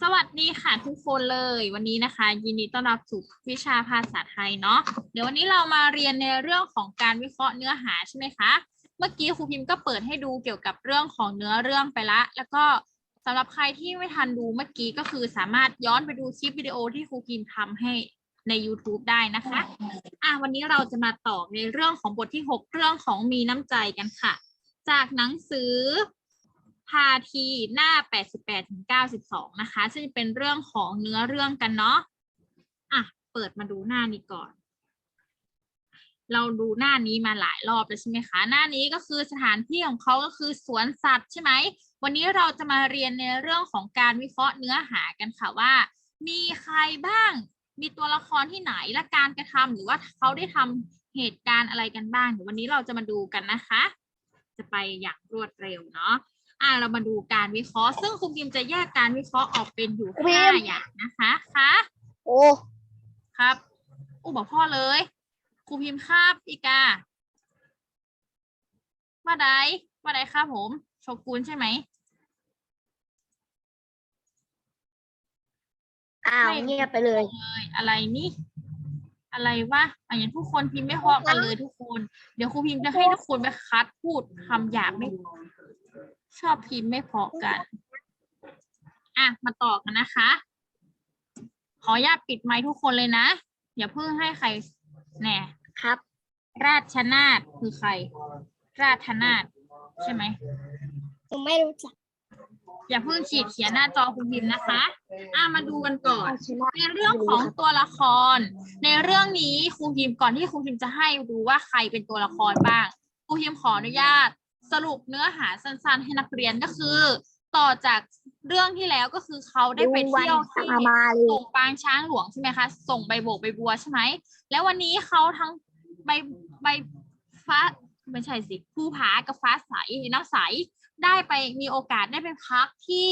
สวัสดีค่ะทุกคนเลยวันนี้นะคะ ยินดีต้อนรับสู่วิชาภาษาไทยเนาะเดี๋ยววันนี้เรามาเรียนในเรื่องของการวิเคราะห์เนื้อหาใช่ไหมคะเมื่อกี้ครูพิมพ์ก็เปิดให้ดูเกี่ยวกับเรื่องของเนื้อเรื่องไปละ แล้วก็สำหรับใครที่ไม่ทันดูเมื่อกี้ก็คือสามารถย้อนไปดูคลิปวิดีโอที่ครูพิมพ์ทำให้ใน YouTube ได้นะคะอะวันนี้เราจะมาต่อในเรื่องของบทที่ 6 เรื่องของมีน้ำใจกันค่ะ จากหนังสือ พาทีหน้า 88ถึง92 นะคะ ซึ่งเป็นเรื่องของเนื้อเรื่องกันเนาะอะเปิดมาดูหน้านี้ก่อน เราดูหน้านี้มาหลายรอบแล้วใช่ไหมคะ หน้านี้ก็คือสถานที่ของเขาก็คือสวนสัตว์ใช่ไหม วันนี้เราจะมาเรียนในเรื่องของการวิเคราะห์เนื้อหากันค่ะว่า มีใครบ้าง มีตัวละครที่ไหนและการกระทำหรือว่าเขาได้ทำเหตุการณ์อะไรกันบ้างเดี๋ยววันนี้เราจะมาดูกันนะคะ จะไปอย่างรวดเร็วเนาะ อะเรามาดูการวิเคราะห์ ซึ่งครูพิมจะแยกการวิเคราะห์ออกเป็นอยู่ครูพิมห้าอย่างนะคะคะโอ้ครับอู้บอกพ่อเลยครูพิมพ์ครับอีกาว่าใดว่าใดครับผมโชกุนใช่ไหม อ้าวไม่ เงียบไปเลยเลยอะไรนี่ อะไรวะอะอย่างทุกคนพิมพ์ไม่พอกันเลยทุกคน เดี๋ยวครูพิมพ์จะให้ทุกคนไปคัดพูดคำหยาบไม่ ชอบพิมพ์ไม่พอกัน อะ มาต่อกันนะคะ ขออนุญาตปิดไมค์ทุกคนเลยนะ อย่าเพิ่งให้ใครแน่ครับ ราชนาถคือใคร ราชนาถใช่ไหมผมไม่รู้จักอย่าเพิ่งขีดเขียนหน้าจอคุณพิมพ์นะคะ อะมาดูกันก่อนชนะในเรื่องของตัวละคร ในเรื่องนี้ครูพิมพ์ก่อนที่ครูพิมพ์จะให้ดูว่าใครเป็นตัวละครบ้างครูพิมพ์ขออนุญาต สรุปเนื้อหาสั้นๆ ให้นักเรียนก็คือ ต่อจากเรื่องที่แล้วก็คือเขาได้ไปเที่ยวที่อามาเลยส่งปางช้างหลวงใช่ไหมคะส่งใบโบกใบบัวใช่ไหมแล้ววันนี้เขาทั้งใบใบฟ้าไม่ใช่สิภูผากับฟ้าใสน้ำใสได้ไปมีโอกาสได้ไปพักที่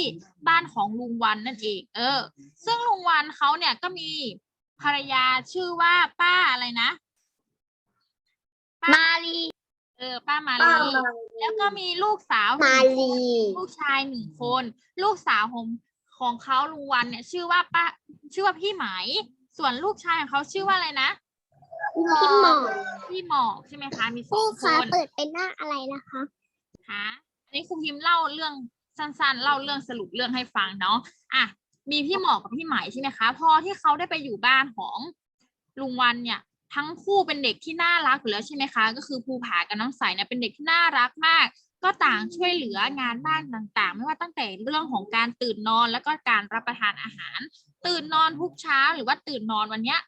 บ้านของลุงวันนั่นเอง เออ ซึ่งลุงวันเขาเนี่ยก็มีภรรยาชื่อว่าป้าอะไรนะ มาลีเออป้ามาป้าลีมาแล้วก็มีลูกสาวหมานึ่งลีลูกชายหนึ่งคน ลูกสาวของของเขาลุงวันเนี่ยชื่อว่าป้าชื่อว่าพี่ไหม ส่วนลูกชายของเขาชื่อว่าอะไรนะพี่หมอพี่หมอกใช่ไหมคะ มีสอผู้งคค้านเปิดเป็นหน้าอะไรนะคะค่ะอันนี้ครูพิมพ์เล่าเรื่องสั้นๆ เล่าเรื่องสรุปเรื่องให้ฟังเนาะอะมีพี่หมอกกับพี่ไหมใช่ไหมคะ พอที่เขาได้ไปอยู่บ้านของลุงวันเนี่ย ทั้งคู่เป็นเด็กที่น่ารักอยู่แล้วใช่ไหมคะ ก็คือภูผากับน้องใสเนี่ยเป็นเด็กที่น่ารักมาก ก็ต่างช่วยเหลืองานบ้านต่างๆ ไม่ว่าตั้งแต่เรื่องของการตื่นนอนแล้วก็การรับประทานอาหาร ตื่นนอนทุกเช้าหรือว่าตื่นนอนวันเนี้ย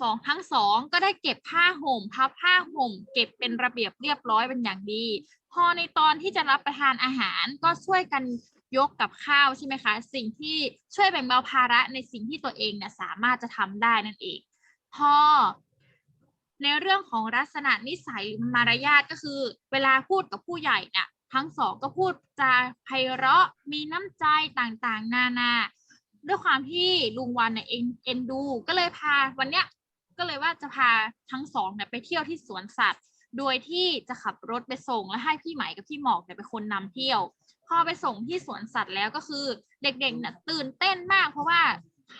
สองทั้งสองก็ได้เก็บผ้าห่มพับผ้าห่ม เก็บเป็นระเบียบเรียบร้อยเป็นอย่างดี พอในตอนที่จะรับประทานอาหารก็ช่วยกันยกกับข้าวใช่ไหมคะ สิ่งที่ช่วยแบ่งเบาภาระในสิ่งที่ตัวเองเนี่ยสามารถจะทำได้นั่นเอง พอ ในเรื่องของลักษณะนิสัยมารยาทก็คือ เวลาพูดกับผู้ใหญ่เนี่ยทั้งสองก็พูดจาไพเราะมีน้ำใจต่างๆ นานา ด้วยความที่ลุงวันเนี่ยเอ็นเอ็นดู ก็เลยพาวันเนี้ยก็เลยว่าจะพาทั้งสองเนี่ยไปเที่ยวที่สวนสัตว์ โดยที่จะขับรถไปส่งและให้พี่ไหมกับพี่หมอกเนี่ยเป็นคนนำเที่ยว พอไปส่งที่สวนสัตว์แล้วก็คือเด็กๆเนี่ยตื่นเต้นมากเพราะว่า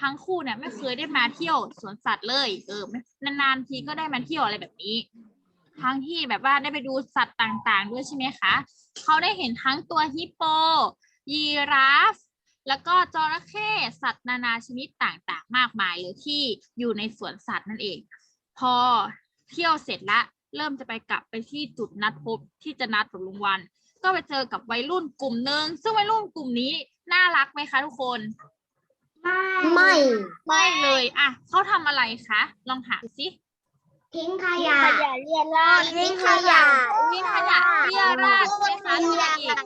ทั้งคู่เนี่ยไม่เคยได้มาเที่ยวสวนสัตว์เลยเออนานๆทีก็ได้มาเที่ยวอะไรแบบนี้ ทั้งที่แบบว่าได้ไปดูสัตว์ต่างๆ ด้วยใช่ไหมคะเขาได้เห็นทั้งตัวฮิปโป ยีราฟ แล้วก็จระเข้สัตว์นานาชนิดต่างๆ มากมายเลยที่อยู่ในสวนสัตว์นั่นเอง พอเที่ยวเสร็จละเริ่มจะไปกลับไปที่จุดนัดพบที่จะนัดกับลุงวัน ก็ไปเจอกับวัยรุ่นกลุ่มหนึ่งซึ่งวัยรุ่นกลุ่มนี้น่ารักไหมคะทุกคน ไม่ ไม่เลยอะเขาทำอะไรคะลองถามสิทิ้งขยะขยะเรียราดทิ้งขยะทิ้งขยะเรียราดใช่ไหมคะมีอะไรอีก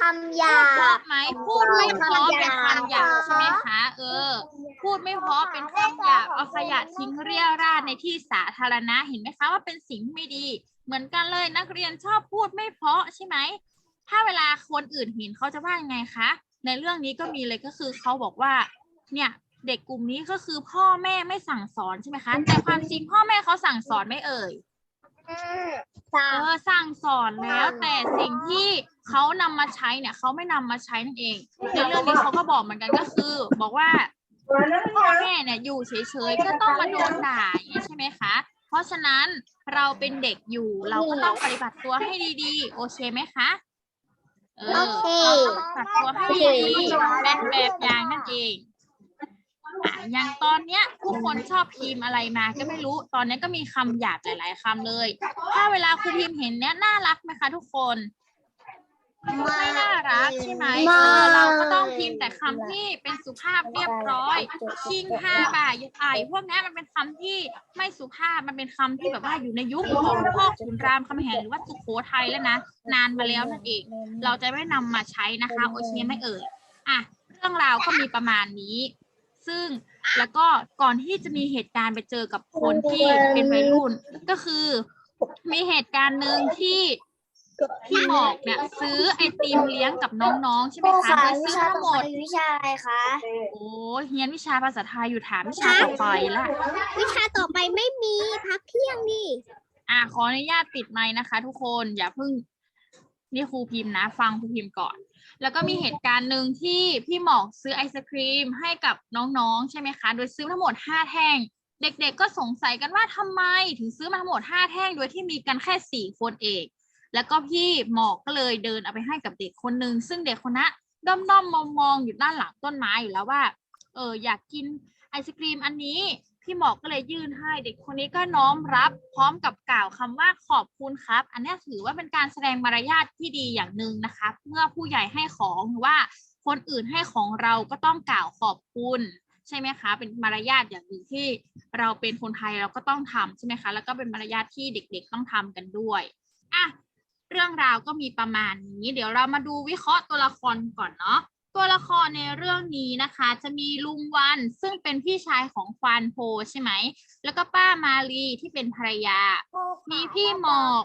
คำหยาพูดเพราะไหมพูดไม่เพราะเป็นคำหยาบใช่ไหมคะเออ พูดไม่เพราะเป็นคำหยาบเอาขยะทิ้งเรี่ยราดในที่สาธารณะเห็นไหมคะว่าเป็นสิ่งที่ไม่ดี เหมือนกันเลยนักเรียนชอบพูดไม่เพราะใช่ไหมถ้าเวลาคนอื่นเห็นเขาจะว่ายังไงคะ ในเรื่องนี้ก็มีเลยก็คือเขาบอกว่า เนี่ยเด็กกลุ่มนี้ก็คือพ่อแม่ไม่สั่งสอนใช่ไหมคะ แต่ความจริงพ่อแม่เขาสั่งสอนไหม่เอ่ยสาเออสั่งสอนแล้วแต่สิ่งที่เขานำมาใช้เนี่ยเขาไม่นำมาใช้นั่นเองในเรื่องนี้เขาก็บอกเหมือนกันก็คือ บอกว่าพ่อแม่เนี่ยอยู่เฉยๆก็ต้องมาโดนด่าอย่างนี้ใช่ไหมคะ เพราะฉะนั้นเราเป็นเด็กอยู่เราก็ต้องปฏิบัติตัวให้ดีๆ โอเคไหมคะเออ โอเคตัดตัวให้ดีๆเป็นแบบอย่างนั่นเองอะอย่างตอนเนี้ยผู้คนชอบพิมพ์อะไรมาก็ไม่รู้ ตอนนี้ก็มีคำหยาบหลาย ๆคำเลย ถ้าเวลาครูพิมพ์เห็นเนี้ยน่ารักไหมคะทุกคน ไม่น่ารักใช่ไหมเออเราก็ต้องพิมพ์แต่คำที่เป็นสุภาพเรียบร้อยชิงห้าบาทยไอพวกนี้มันเป็นคำที่ไม่สุภาพมันเป็นคำที่แบบว่าอยู่ในยุคของพ่อขุนรามคำแหงหรือว่าสุโขทัยแล้วนะนานมาแล้วนั่นเองเราจะไม่นำมาใช้นะคะโอเคไม่เอ่ยอะเรื่องราวก็มีประมาณนี้ ซึ่งแล้วก็ก่อนที่จะมีเหตุการณ์ไปเจอกับคนที่เป็นวัยรุ่นก็คือ มีเหตุการณ์หนึ่งที่ พี่หมอกเนี่ยซื้อไอติมเลี้ยงกับน้องๆใช่ไหมคะโดยซื้อทั้งหมดวิชาอะไรคะ โอ้ยเรียนวิชาภาษาไทยอยู่ถามวิชาต่อไปละวิชาต่อไปไม่มีพักเที่ยงดิอะขออนุญาตปิดไมค์นะคะ ทุกคนอย่าเพิ่งนี่ครูพิมพ์นะ ฟังครูพิมพ์ก่อน แล้วก็มีเหตุการณ์หนึ่งที่พี่หมอกซื้อไอศครีมให้กับน้องๆ ใช่ไหมคะ โดยซื้อทั้งหมดห้าแท่ง เด็กๆ ก็สงสัยกันว่าทำไมถึงซื้อมาทั้งหมดห้าแท่ง โดยที่มีกันแค่สี่คนเอง แล้วก็พี่หมอกก็เลยเดินเอาไปให้กับเด็กคนหนึ่งซึ่งเด็กคนนั้นด้อมๆมองๆองอยู่ด้านหลังต้นไม้อยู่แล้วว่า เอออยากกินไอศครีมอันนี้ พี่หมอกก็เลยยื่นให้เด็กคนนี้ก็น้อมรับ พร้อมกับกล่าวคำว่าขอบคุณครับ อันนี้ถือว่าเป็นการแสดงมารยาทที่ดีอย่างหนึ่งนะคะเมื่อผู้ใหญ่ให้ของหรือว่าคนอื่นให้ของเราก็ต้องกล่าวขอบคุณใช่ไหมคะ เป็นมารยาทอย่างหนึ่งที่เราเป็นคนไทยเราก็ต้องทำใช่ไหมคะ แล้วก็เป็นมารยาทที่เด็กๆต้องทำกันด้วยอะ เรื่องราวก็มีประมาณนี้ เดี๋ยวเรามาดูวิเคราะห์ตัวละครก่อนเนาะตัวละครในเรื่องนี้นะคะ จะมีลุงวันซึ่งเป็นพี่ชายของควานโพใช่ไหม แล้วก็ป้ามาลีที่เป็นภรรยา มีพี่หมอก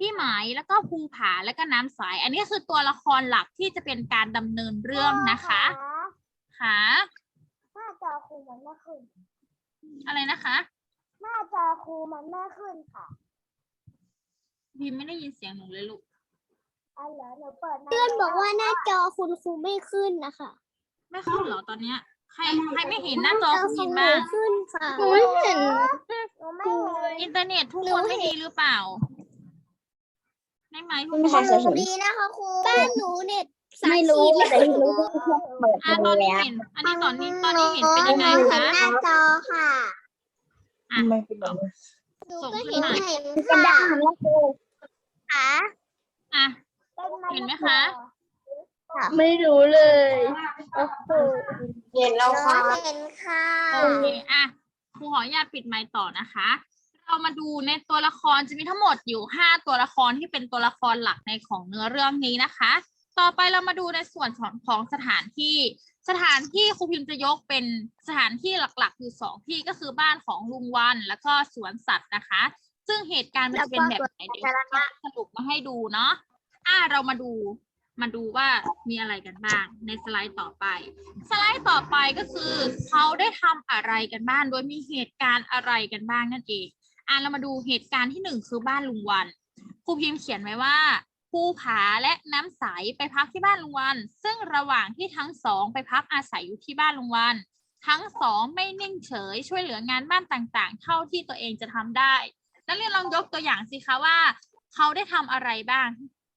พี่ไหมแล้วก็ภูผาแล้วก็น้ำใสอันนี้คือตัวละครหลักที่จะเป็นการดำเนินเรื่องนะคะค่ะหน้าจอครูมันไม่ขึ้น อะไรนะคะ หน้าจอครูมันไม่ขึ้นค่ะ พิมไม่ได้ยินเสียงหนูเลยลูกอ๋อเหรอหนูเปิดเพื่อนบอกว่าหน้าจอคุณครูไม่ขึ้นนะคะไม่ขึ้นเหรอตอนเนี้ย ใครใครไม่เห็นหน้าจอคุณพิมบ้างขึ้นค่ะหนูไม่เห็น หนูไม่เห็นอินเทอร์เน็ตทุกคนไม่ดีหรือเปล่าได้ไหมทุกไม่คใช่นเคยเห็นดีนะคะครูบ้านหนูเน็ตสามไม่รู้ขีดแต่ที่รู้ก็คือเปิดอะมาตอนนี้แล้วเห็น อันนี้ตอนนี้ตอนนี้เห็นเป็นยังไงหนูคะเห็นหน้าจอค่ะอะไม่เป็นไรหนูส่งก็ขึ้เห็นนมาเห็นกระค่ะดาษแล้ว ครูค่ะอะ เห็นไหมคะ ไม่รู้เลยเห็นหแล้วนูค่ะเห็นค่ะโอเคอะครูขออนุญาตปิดไมค์ต่อนะคะ เรามาดูในตัวละครจะมีทั้งหมดอยู่ห้าตัวละครที่เป็นตัวละครหลักในของเนื้อเรื่องนี้นะคะ ต่อไปเรามาดูในส่วนของของสถานที่ สถานที่ครูพิมพ์จะยกเป็นสถานที่หลักๆอยู่สองที่ก็คือบ้านของลุงวัน แล้วก็สวนสัตว์นะคะ ซึ่งเหตุการณ์มันจะเป็นแบบไหนเดี๋ยวเราสรุปมาให้ดูเนาะอะเรามาดูมาดูว่ามีอะไรกันบ้างในสไลด์ต่อไป สไลด์ต่อไปก็คือเขาได้ทำอะไรกันบ้างโดยมีเหตุการณ์อะไรกันบ้างนั่นเองอะเรามาดูเหตุการณ์ที่หนึ่งคือบ้านลุงวันครูพิมพ์เขียนไว้ว่าภูผาและน้ำใสไปพักที่บ้านลุงวัน ซึ่งระหว่างที่ทั้งสองไปพักอาศัยอยู่ที่บ้านลุงวัน ทั้งสองไม่นิ่งเฉย ช่วยเหลืองานบ้านต่างๆ เท่าที่ตัวเองจะทำได้ นักเรียนลองยกตัวอย่างสิคะว่า เขาได้ทำอะไรบ้าง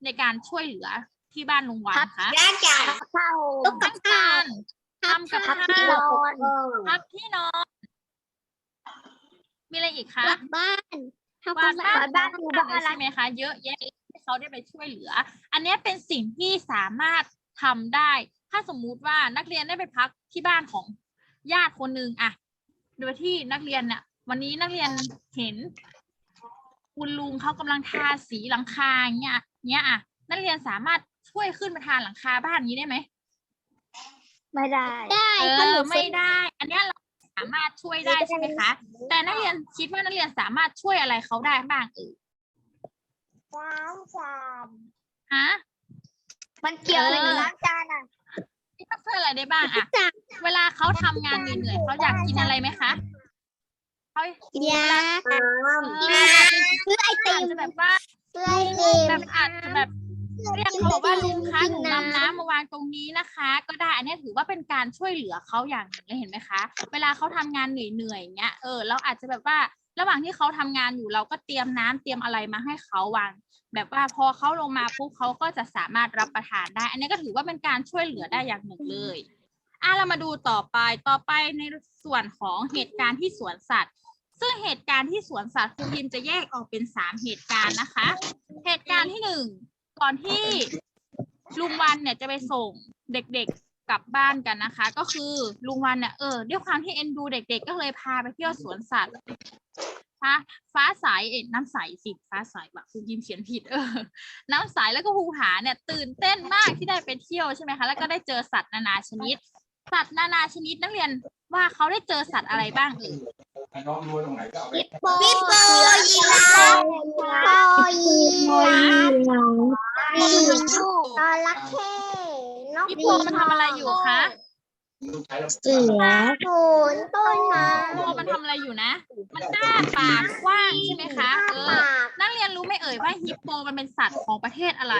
ในการช่วยเหลือที่บ้านลุงวันคะหน้าจอเข้าทำกับข้าวทำกับข้าวที่นอนพักที่นอนมีอะไรอีกคะกลับบ้านทำควาวามดสะบ้าอานดบ้านดูดูบ้าบ้านนใช่ไหมคะ เยอะแยะให้เขาได้ไปช่วยเหลือ อันเนี้ยเป็นสิ่งที่สามารถทำได้ ถ้าสมมุติว่านักเรียนได้ไปพักที่บ้านของญาติคนหนึ่งอะโดยที่นักเรียนเนี่ยวันนี้นักเรียนเห็น คุณลุงเขากำลังทาสีหลังคาอย่างเงี้ยเนี้ยอะนักเรียนสามารถช่วยขึ้นมาทาหลังคาบ้านนี้ได้ไหมไม่ได้ได้เอเพราะหอนูไม่ได้ อันเนี้ยเราสามารถช่วยได้ใช่ไหมคะ แต่นักเรียนคิดว่านักเรียนสามารถช่วยอะไรเขาได้บ้างเออล้างจานฮะมันเกี่ยวอะไรกับเออล้างจานอะนี่เขาช่วยอะไรได้บ้างอะจากเวลาเขาทำงานเหนื่อยๆเขาอยากกินอะไรไหมคะเขา ยาเออซื้อไอติอาจมจะแบบว่าซื้อไอติมแบบอาจจะแบบเรียกเขาว่าลุงคะหนูนำน้ำมาวางตรงนี้นะคะ ก็ได้อันนี้ถือว่าเป็นการช่วยเหลือเขาอย่างหนึ่งเลยเห็นไหมคะ เวลาเขาทำงานเหนื่อยๆอย่างเงี้ยเออเราอาจจะแบบว่าระหว่างที่เขาทำงานอยู่เราก็เตรียมน้ำเตรียมอะไรมาให้เขาวาง แบบว่าพอเขาลงมาปุ๊บเขาก็จะสามารถรับประทานได้ อันนี้ก็ถือว่าเป็นการช่วยเหลือได้อย่างหนึ่งเลยอะเรามาดูต่อไปต่อไปในส่วนของเหตุการณ์ที่สวนสัตว์ ซึ่งเหตุการณ์ที่สวนสัตว์ครูพิมจะแยกออกเป็นสามเหตุการณ์นะคะ เหตุการณ์ที่หนึ่งก่อนที่ลุงวันเนี่ยจะไปส่งเด็กๆกลับบ้านกันนะคะ ก็คือลุงวันเนี่ยเออด้วยความที่เอ็นดูเด็ก ๆ ก็เลยพาไปเที่ยวสวนสัตว์ฟ้าฟ้าใสเอ็ดน้ำใสสิฟ้าใสแบบครูยิมเขียนผิดเออ น้ำใสแล้วก็ภูผาเนี่ยตื่นเต้นมากที่ได้ไปเที่ยวใช่ไหมคะ แล้วก็ได้เจอสัตว์นานาชนิด สัตว์นานาชนิดนักเรียนว่าเขาได้เจอสัตว์อะไรบ้างเอ่ย น้องรวยตรงไหนก็เอาไปฮิปโปยีราฟโปยีราฟมีจระเข้นกฮิปโปมันทำอะไรอยู่คะลูกใช้แล้วเสือศูนย์ต้นไม้ฮิปโปมันทำอะไรอยู่นะ มันอ้าปากกว้างใช่ไหมคะเออนักเรียนรู้ไหมเอ่ยว่าฮิปโปมันเป็นสัตว์ของประเทศอะไร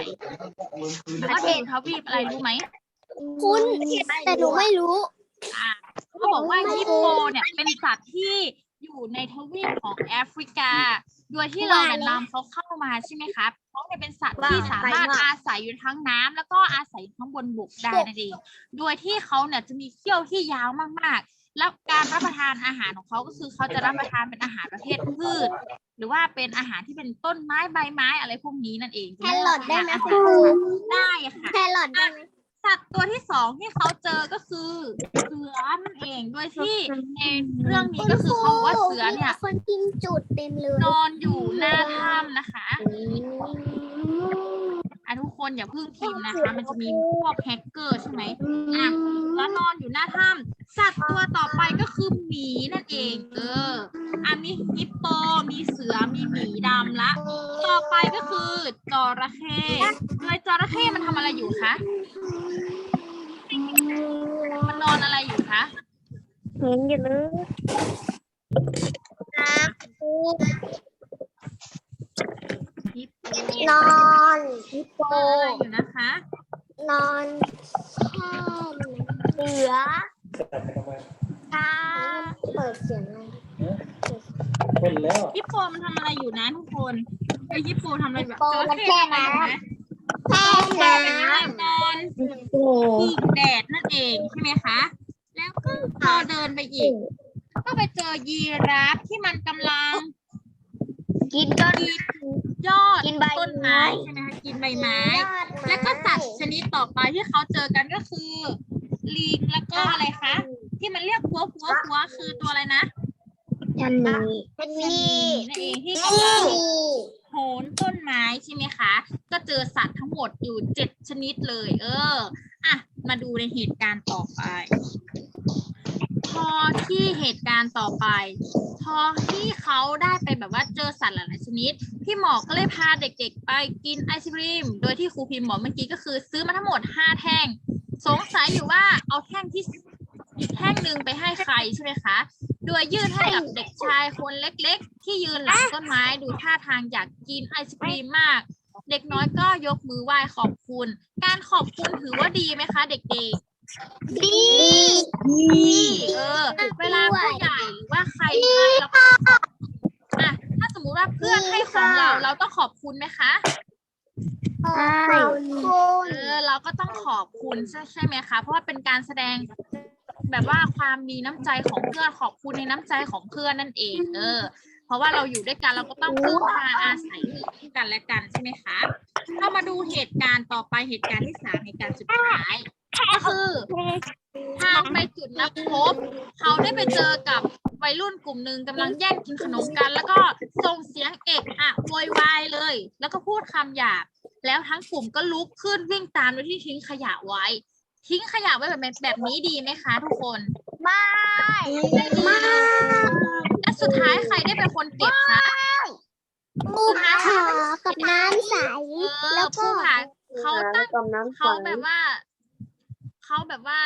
หรือว่าเป็นทวีปอะไรรู้ไหมคุณแต่หนูไม่รู้อ่า เขาบอกว่าฮิปโปเนี่ยเป็นสัตว์ที่อยู่ในทวีปของแอฟริกา โดยที่เราเนี่ยนำเขาเข้ามาใช่ไหมครับเขาเนี่ยเป็นสัตว์ที่สามารถอาศัยอยู่ทั้งน้ำแล้วก็อาศัยอยู่ทั้งบนบกได้นั่นเอง โดยที่เขาเนี่ยจะมีเขี้ยวที่ยาวมากๆ แล้วการรับประทานอาหารของเขาก็คือเขาจะรับประทานเป็นอาหารประเภทพืช หรือว่าเป็นอาหารที่เป็นต้นไม้ใบไม้อะไรพวกนี้นั่นเองแครอทได้ไหมอาคุหารณครูได้ค่ะแครอทได้ไหม สัตว์ตัวที่สองที่เขาเจอก็คือเสือนั่นเองโดยที่ในเรื่องนี้ก็คือเขาบอกว่าเสือเนี่ยมีคนกินจุดเต็มเลยนอนอยู่หน้าถ้ำนะคะ อะทุกคนอย่าเพิ่งพิมพ์นะคะ มันจะมีพวกแฮกเกอร์ใช่ไหมอะแล้วนอนอยู่หน้าถ้ำสัตว์ตัวต่อไปก็คือหมีนั่นเอง เอออะมีฮิปโป มีเสือ มีหมีดำละ ต่อไปก็คือจระเข้โดยจระเข้มันทำอะไรอยู่คะ มันนอนอะไรอยู่คะ เห็นอยู่เลยฮิปโป นอนฮิปโปนอนอะไรอยู่นะคะ นอนแช่เสือช้าเปิดเสียงเลยคนแล้วฮิปโปมันทำอะไรอยู่นะทุกคนไอฮิปโปทำอะไรแบบฮิปโปมันแช่น้ำแช่แช่น้น้ำนอนโอ้พึ่งแดดนั่นเองใช่ไหมคะ แล้วก็พอเดินไปอีก ก็ไปเจอยีราฟที่มันกำลัง กินต้นกิน ยอดกินใบต้นไม้ใช่ไหมคะกินใบไม้ำแล้วก็สัตว์ชนิดต่อไปที่เขาเจอกันก็คือ ลิงแล้วก็อะไรคะ ที่มันเรียกหัวหัวหัวคือตัวอะไรนะชันนี้เป็นชะมีนีนั่นเองที่นี่กำลัง โหนต้นไม้ใช่ไหมคะ ก็เจอสัตว์ทั้งหมดอยู่เจ็ดชนิดเลย เออ อะ มาดูในเหตุการณ์ต่อไป พอที่เหตุการณ์ต่อไป พอที่เขาได้ไปแบบว่าเจอสัตว์หลายๆชนิด พี่หมอก็เลยพาเด็กๆ ไปกินไอศครีม โดยที่ครูพิมพ์บอกเมื่อกี้ก็คือซื้อมาทั้งหมดห้าแท่ง สงสัยอยู่ว่าเอาแท่งที่อีกแท่งหนึ่งไปให้ใครใช่ไหมคะ โดยยื่นให้กับเด็กชายคนเล็กๆ ที่ยืนหลังต้นไม้ดูท่าทางอยากกินไอศครีมมาก เด็กน้อยก็ยกมือไหว้ขอบคุณ การขอบคุณถือว่าดีไหมคะ เด็กๆ ดีเออ เวลาผู้ใหญ่หรือว่าใครให้เราก็อะถ้าสมมุติว่าเพื่อนให้ของเราเราต้องขอบคุณไหมคะ ขอบคุณเออ เราก็ต้องขอบคุณใช่ใช่ไหมคะ เพราะว่าเป็นการแสดงแบบว่าความมีน้ำใจของเพื่อนขอบคุณในน้ำใจของเพื่อนนั่นเอง เออ เพราะว่าเราอยู่ด้วยกันเราก็ต้องพึ่งพาอาศัยกันและกันใช่ไหมคะเรามาดูเหตุการณ์ต่อไปเหตุการณ์ที่สามเหตุการณ์สุดท้าย ก็คือทางไปจุดนัดพบ เขาได้ไปเจอกับวัยรุ่นกลุ่มหนึ่งกำลังแย่งกินขนมกัน แล้วก็ส่งเสียงเอกอะโวยวายเลย แล้วก็พูดคำหยาบ แล้วทั้งกลุ่มก็ลุกขึ้นวิ่งตามโดยที่ทิ้งขยะไว้ ทิ้งขยะไว้แบบแบบแบบนี้ดีไหมคะ ทุกคน ไม่ไม่และสุดท้ายใครได้เป็นคนเก็บคะภูผากับน้ำใสเออแล้วก็ผู้ผ่าเขาตั้งต้มน้ำเขาแบบว่า เขาแบบว่า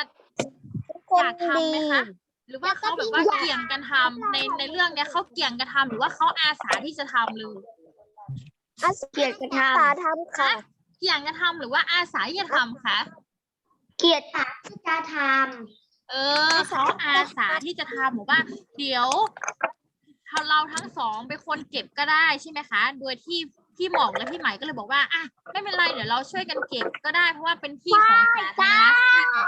อยากทำไหมคะ หรือว่าเขาแบบว่าเกี่ยงกันทำในในเรื่องเนี้ยเขาเกี่ยงกันทำหรือว่าเขาอาสาที่จะทำเลยเกียรติกระทสาทำค่ะ เกี่ยงจะทำหรือว่าอาสาที่จะทำคะเกียรติที่จะทเออเขาอาสาที่จะทำบอกว่า เดี๋ยวถ้าเราทั้งสองเป็นคนเก็บก็ได้ใช่ไหมคะ โดยที่ พี่หมอกและพี่ใหม่ก็เลยบอกว่าอะไม่เป็นไรเดี๋ยวเราช่วยกันเก็บก็ได้เพราะว่าเป็นที่ของสาธารณะ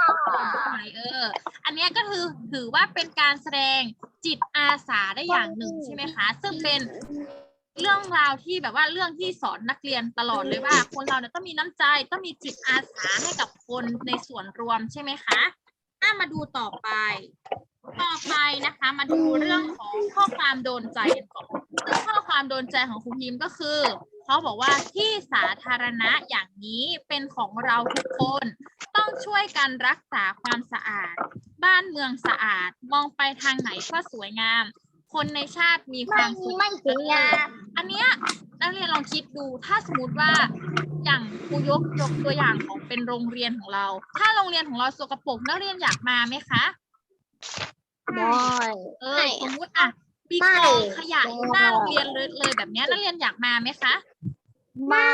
ใช่ไหมเออ อันเนี้ยก็คือถือว่าเป็นการแสดงจิตอาสาได้อย่างหนึ่งใช่ไหมคะ ซึ่งเป็นเรื่องราวที่แบบว่าเรื่องที่สอนนักเรียนตลอดเลยว่า คนเราเนี่ยต้องมีน้ำใจต้องมีจิตอาสาให้กับคนในส่วนรวมใช่ไหมคะอะมาดูต่อไป ต่อไปนะคะ มาดูเรื่องของข้อความโดนใจกันก่อนซึ่งข้อความโดนใจของครูพิมพ์ก็คือ เขาบอกว่าที่สาธารณะอย่างนี้เป็นของเราทุกคนต้องช่วยกันรักษาความสะอาด บ้านเมืองสะอาดมองไปทางไหนก็สวยงาม คนในชาติมีำคไม่วามสุขไม่สวยงามอันเนี้ยนักเรียนลองคิดดูถ้าสมมติว่าอย่างครูยกยกตัวอย่างของเป็นโรงเรียนของเรา ถ้าโรงเรียนของเราสกปรกนักเรียนอยากมาไหมคะบอยเออสมมติอะ มีกองขยะอยู่หน้าโรงเรียนเลยเลยแบบเนี้ยนักเรียนอยากมาไหมคะ มา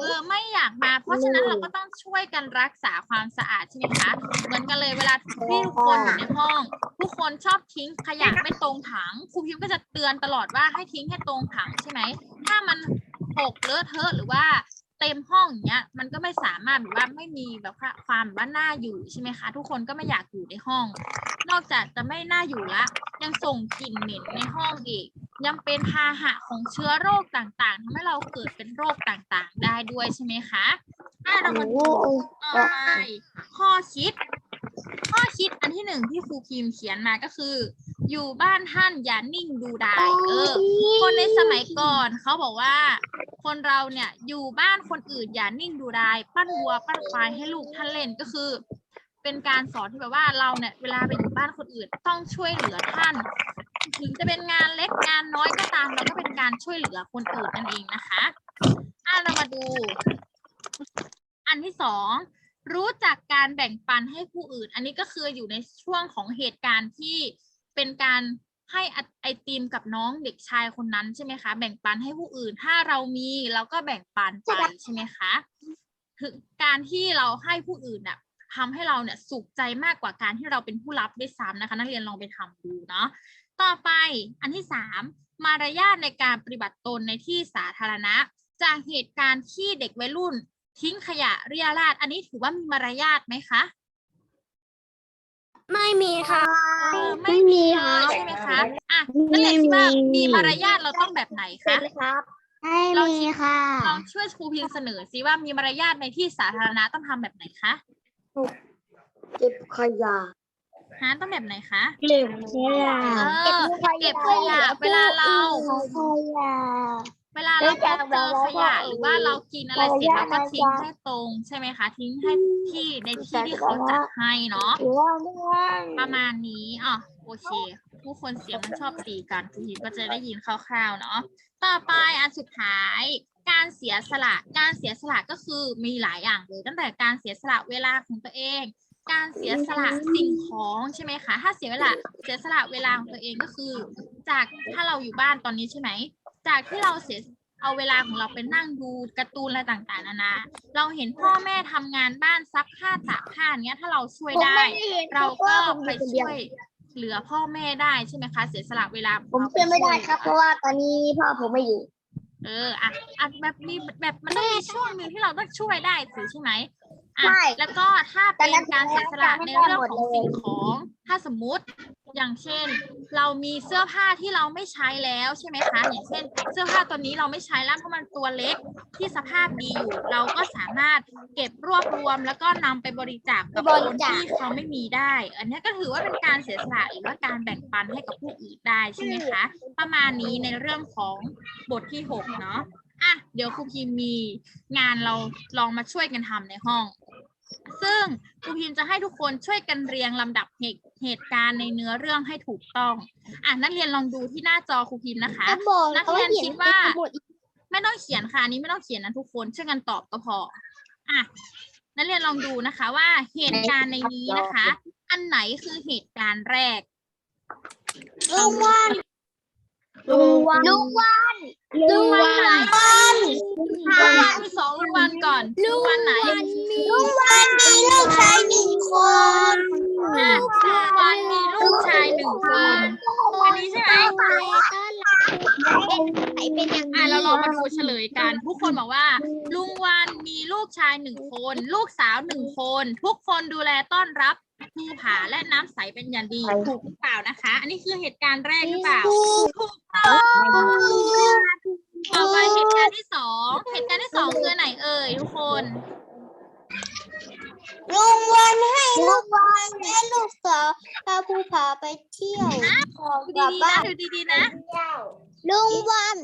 เออไม่อยากมา เพราะฉะนั้นเราก็ต้องช่วยกันรักษาความสะอาดใช่ไหมคะ เหมือนกันเลยเวลาที่ทุกคนอยู่ในห้อง ทุกคนชอบทิ้งขยะไม่ตรงถังครูพิมพ์ก็จะเตือนตลอดว่าให้ทิ้งให้ตรงถังใช่ไหมถ้ามันหกเลอะเทอะหรือว่า เต็มห้องเนี้ยมันก็ไม่สามารถแบบว่าไม่มีแบบว่าความว่าน่าอยู่ใช่ไหมคะ ทุกคนก็ไม่อยากอยู่ในห้อง นอกจากจะไม่น่าอยู่ละ ยังส่งกลิ่นเหม็นในห้องอีก ยังเป็นพาหะของเชื้อโรคต่างๆทำให้เราเกิดเป็นโรคต่างๆ ได้ด้วยใช่ไหมคะถ้าเรามาดูข้อคิด ข้อคิดอันที่หนึ่งที่ครูพิมพ์เขียนมาก็คือ อยู่บ้านท่านอย่านิ่งดูดายเออ คนในสมัยก่อนเขาบอกว่า คนเราเนี่ยอยู่บ้านคนอื่นอย่านิ่งดูดายปั้นวัวปั้นควายให้ลูกท่านเล่นก็คือ เป็นการสอนที่แบบว่าเราเนี่ยเวลาไปอยู่บ้านคนอื่นต้องช่วยเหลือท่าน ถึงจะเป็นงานเล็กงานน้อยก็ตามเราก็เป็นการช่วยเหลือคนอื่นนั่นเองนะคะอะเรามาดู อันที่สอง รู้จักการแบ่งปันให้ผู้อื่น อันนี้ก็คืออยู่ในช่วงของเหตุการณ์ที่เป็นการให้ไอติมกับน้องเด็กชายคนนั้นใช่ไหมคะ แบ่งปันให้ผู้อื่น ถ้าเรามีเราก็แบ่งปันไปใช่ไหมคะถึงการที่เราให้ผู้อื่นน่ะทำให้เราเนี่ยสุขใจมากกว่าการที่เราเป็นผู้รับด้วยซ้ำนะคะ นักเรียนลองไปทำดูเนาะต่อไปอันที่สามมารยาทในการปฏิบัติตนในที่สาธารณะ จากเหตุการณ์ที่เด็กวัยรุ่น ทิ้งขยะเรียราดอันนี้ถือว่ามีมารยาทไหมคะไม่มีค่ะเออไม่มีเลยใช่ไหมคะอะนักเรียนคิดว่ามีมารยาทเราต้องแบบไหนคะครับไม่มีค่ะลองช่วยครูพิมพ์เสนอสิว่ามีมารยาทในที่สาธารณะต้องทำแบบไหนคะเก็บขยะฮะต้องแบบไหนคะ เก็บขยะเออเก็บขยะเวลาเราขยะ เวลาเราพบเจอขยะหรือว่าเรากินอะไรเสร็จเราก็ทิ้งให้ตรงใช่ไหมคะ ทิ้งให้ที่ในที่ที่เขาจัดให้เนาะหรือว่าเรื่องประมาณนี้อะโอเค ผู้คนเสียงมันชอบตีกันครูพิมก็จะได้ยินคร่าวๆเนาะต่อไปอันสุดท้ายการเสียสละ การเสียสละก็คือมีหลายอย่างเลย ตั้งแต่การเสียสละเวลาของตัวเอง การเสียสละสิ่งของใช่ไหมคะ ถ้าเสียเวลาเสียสละเวลาของตัวเองก็คือ จากถ้าเราอยู่บ้านตอนนี้ใช่ไหม จากที่เราเสียเอาเวลาของเราไปนั่งดูการ์ตูนอะไรต่างๆนานา เราเห็นพ่อแม่ทำงานบ้านซักผ้าตากผ้าเนี้ย ถ้าเราช่วยได้ เราก็ไปช่วย เหลือพ่อแม่ได้ใช่ไหมคะ เสียสละเวลาผมช่วยไม่ได้ครับ เพราะว่าตอนนี้พ่อผมไม่อยู่ เอออะอะแบบมีแบบมันต้องมีช่วงหนึ่งที่เราต้องช่วยได้สิใช่ไหมอะใช่แล้วก็ถ้าเป็นการเสียสละในเรื่องของสิ่งของ ถ้าสมมุติอย่างเช่น เรามีเสื้อผ้าที่เราไม่ใช้แล้วใช่ไหมคะอย่างเช่น เสื้อผ้าตัวนี้เราไม่ใช้แล้วเพราะมันตัวเล็กที่สภาพดีอยู่ เราก็สามารถเก็บรวบรวม แล้วก็นำไปบริจาคกับครินจาคที่เขาไม่มีได้ อันนี้ก็ถือว่าเป็นการเสียสละหรือว่าการแบ่งปันให้กับผู้อื่นได้ใช่ไหมคะ ประมาณนี้ในเรื่องของบทที่หกเนาะอะเดี๋ยวครูพิมมีงานเราลองมาช่วยกันทำในห้อง ซึ่งครูพิมพ์จะให้ทุกคนช่วยกันเรียงลำดับเหตุเหตุการณ์ในเนื้อเรื่องให้ถูกต้อง อะนักเรียนลองดูที่หน้าจอครูพิมพ์นะคะจะบอกนักเรียนคิดว่าเขเขียนในสมุดไม่ต้องเขียนค่ะอันนี้ไม่ต้องเขียนนะทุกคนช่วยกันตอบก็พอ อะนักเรียนลองดูนะคะว่าเหตุการณ์ในนี้นะคะ อันไหนคือเหตุการณ์แรกลุงวัน ลุงวันลุงวันลุงวันลุงวันมีสองลุงวันก่อนลุงวันไหนลุงวันมีลูกชายหนึ่งคนอะลุงวันมีลูกชายหนึ่งคนอันนี้ใช่ไหมต้อนรับเป็นอย่างอะเราลองมาดูเฉลยกัน ทุกคนบอกว่า ลุงวันมีลูกชายหนึ่งคน ลูกสาวหนึ่งคน ทุกคนดูแลต้อนรับ ภูผาและน้ำใสเป็นอย่างดีถูกหรือเปล่านะคะ อันนี้คือเหตุการณ์แรกหรือเปล่าถูกต้องต่อไปเหตุการณ์ที่สองเหตุการณ์ที่สองคืออนไหนเอ่ยทุกคนลุงวันให้ลูกวันและลูกสาวพาภูผาไปเที่ยวขอดูกลับดีๆนะบ้านดูดีๆนะ ลุงวัน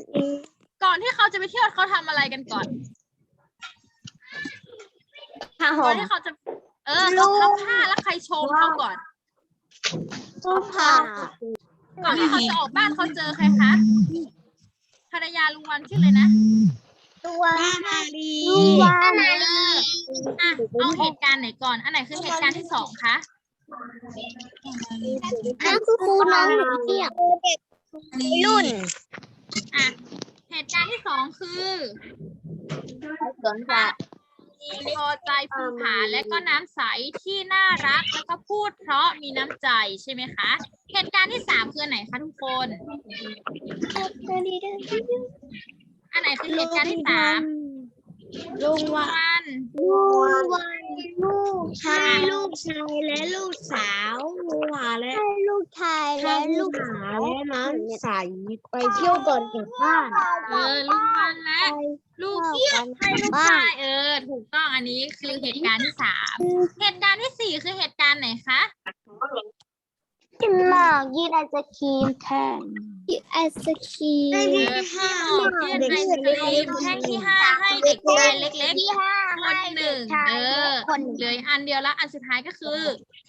ก่อนที่เขาจะไปเที่ยวเขาทำอะไรกันก่อนผ้าห่ก่อนมที่เขาจะ เออเขาพับผ้าแล้วใครชมเขาก่อนภูผาก่อนที่เขาจะออกบ้านเขาเจอใครคะภรรยาลุงวันชื่อเลยนะตัวนาลีลุลุงวันเอออะเอาเหตุการณ์ไหนก่อน อันไหนคือเหตุการณ์ที่สองคะนั่นคือครูน้องหนูเที่ยวเด็กรุ่นอะเหตุการณ์ที่สองคือสวนสัตว์มี พอใจภูผาและก็น้ำใสที่น่ารักแล้วก็พูดเพราะมีน้ำใจใช่ไหมคะ เหตุการณ์ที่สามคืออันไหนคะทุกคน อันไหนคือเหตุการณ์ที่สาม ลุงวันวันลุงวันลูกชายลูกชายและลูกสาวลุงหาและให้ลูกชายและลูกหาและน้ำใสไปเที่ยวก่อนกลับบ้านเออลุงวันและลูกเที่ยวให้ลูกชายเออ ถูกต้องอันนี้คือเหตุการณ์ที่สามเหตุการณ์ที่สี่คือเหตุการณ์ไหนคะ กินหมากยืนไอศครีมแทนยืนไอศครีมเออพี่หมอกยื่นไอศกรีมแท่งที่ห้าให้เด็กชายเล็กที่ห้าๆคนหนึ่งชายเออคนหนึ่งเหลืออันเดียวแล้วอันสุดท้ายก็คือ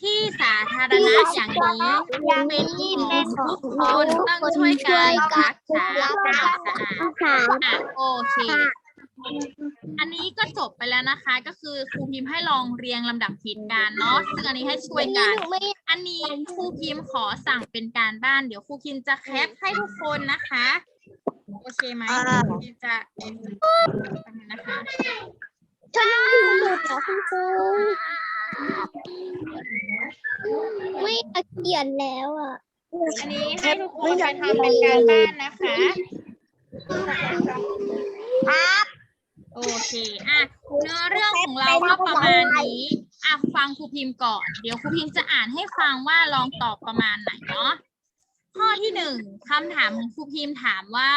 ที่สาธารณะอย่างนี้อย่างเป็นนี้ของเป็นของทุกคนต้องช่วยกันรักษาความสะอาดค่ะอะโอเค อันนี้ก็จบไปแล้วนะคะ ก็คือครูพิมพ์ให้ลองเรียงลำดับเหตุการณ์เนาะซึ่งอันนี้ให้ช่วยกันไม่อันนี้ครูพิมพ์ขอสั่งเป็นการบ้าน เดี๋ยวครูพิมพ์จะแคปให้ทุกคนนะคะ โอเคไหมครูพิมพ์จะนะคะฉันยังอยู่หลุดเหรอคุณครูไม่เขียนแล้วอะ อันนี้ให้ทุกคนไปทำเป็นการบ้านนะคะครับ โอเค อะ เนื้อเรื่องของเราก็ประมาณนี้ อะ ฟังครูพิมพ์ก่อน เดี๋ยวครูพิมพ์จะอ่านให้ฟังว่าลองตอบประมาณไหนเนาะ ข้อที่หนึ่งคำถามของครูพิมพ์ถามว่า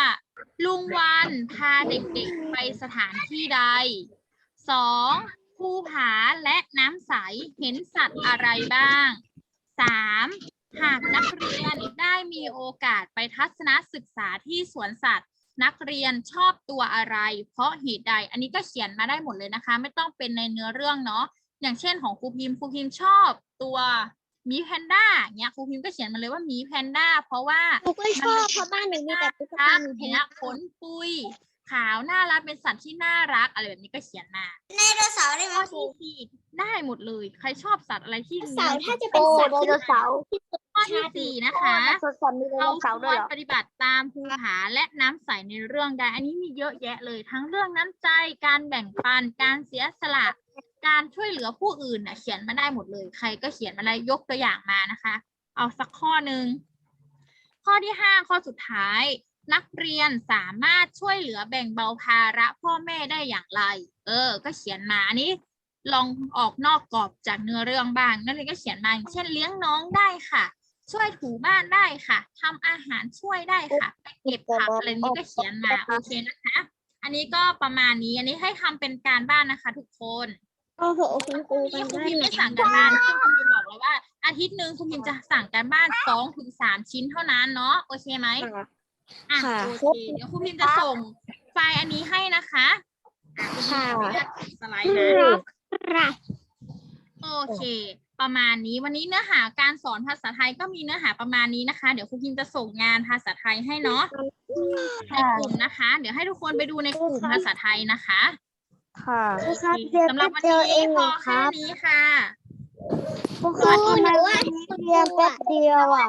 ลุงวันพาเด็กๆไปสถานที่ใดสองภูผาและน้ำใสเห็นสัตว์อะไรบ้างสามหากนักเรียนได้มีโอกาสไปทัศนศึกษาที่สวนสัตว์ นักเรียนชอบตัวอะไร เพราะเหตุใด อันนี้ก็เขียนมาได้หมดเลยนะคะ ไม่ต้องเป็นในเนื้อเรื่องเนาะอย่างเช่นของครูพิมพ์ครูพิมพ์ชอบตัวหมีแพนด้าเนี้ยครูพิมพ์ก็เขียนมาเลยว่าหมีแพนด้า เพราะว่าหนูก็ชอบเพราะบ้านหนูมีแต่ตุ๊กครัตาบหนูเห็นเนี้ยขนปุย ขาวน่ารักเป็นสัตว์ที่น่ารักอะไรแบบนี้ก็เขียนมาไดโนเสาร์ได้ไหมข้อครูที่สี่ได้หมดเลย ใครชอบสัตว์อะไรที่เสาร์มีถ้าจะเป็นสัตว์ที่ ข้อที่สี่นะคะสวนสัตว์มีไดเราโนเสาร์คด้วยวรเหรอปฏิบัติตามภูผาและน้ำใสในเรื่องใด อันนี้มีเยอะแยะเลย ทั้งเรื่องน้ำใจ การแบ่งปัน การเสียสละ การช่วยเหลือผู้อื่นน่ะเขียนมาได้หมดเลย ใครก็เขียนมาได้ยกตัวอย่างมานะคะ เอาสักข้อหนึ่ง ข้อที่ห้าข้อสุดท้าย นักเรียนสามารถช่วยเหลือแบ่งเบาภาระพ่อแม่ได้อย่างไร เออ ก็เขียนมาอันนี้ลองออกนอกกรอบจากเนื้อเรื่องบ้าง นักเรียนก็เขียนมาอย่างเช่นเลี้ยงน้องได้ค่ะ ช่วยถูบ้านได้ค่ะทำอาหารช่วยได้ค่ะ ไปเก็บผักอะไรนี้ก็เขียนมาโอเคนะคะ อันนี้ก็ประมาณนี้ อันนี้ให้ทำเป็นการบ้านนะคะ ทุกคนโอ้โหคุณครูนี่ครูพิมพ์ไม่สั่งการบ้านซึ่งครูพิมพ์บอกแล้วว่า อาทิตย์หนึ่งครูพิมพ์จะสั่งการบ้านสองถึงสามชิ้นเท่านั้นเนาะโอเคไหมอะค่ะโอเคเดี๋ยวครูพิมพ์จะส่งไฟล์อันนี้ให้นะคะอะครูพิมพ์ขออนุญาตสไลด์นะครับโอเค ประมาณนี้วันนี้เนื้อหาการสอนภาษาไทยก็มีเนื้อหาประมาณนี้นะคะ เดี๋ยวครูพิมพ์จะส่งงานภาษาไทยให้เนาะในกลุ่มนะคะ เดี๋ยวให้ทุกคนไปดูในกลุ่มภาษาไทยนะคะ ค่ะโอเคสำหรับวันนี้พอแค่นี้ค่ะคุณครูหนูว่าเรียนแป๊บเดียวอะ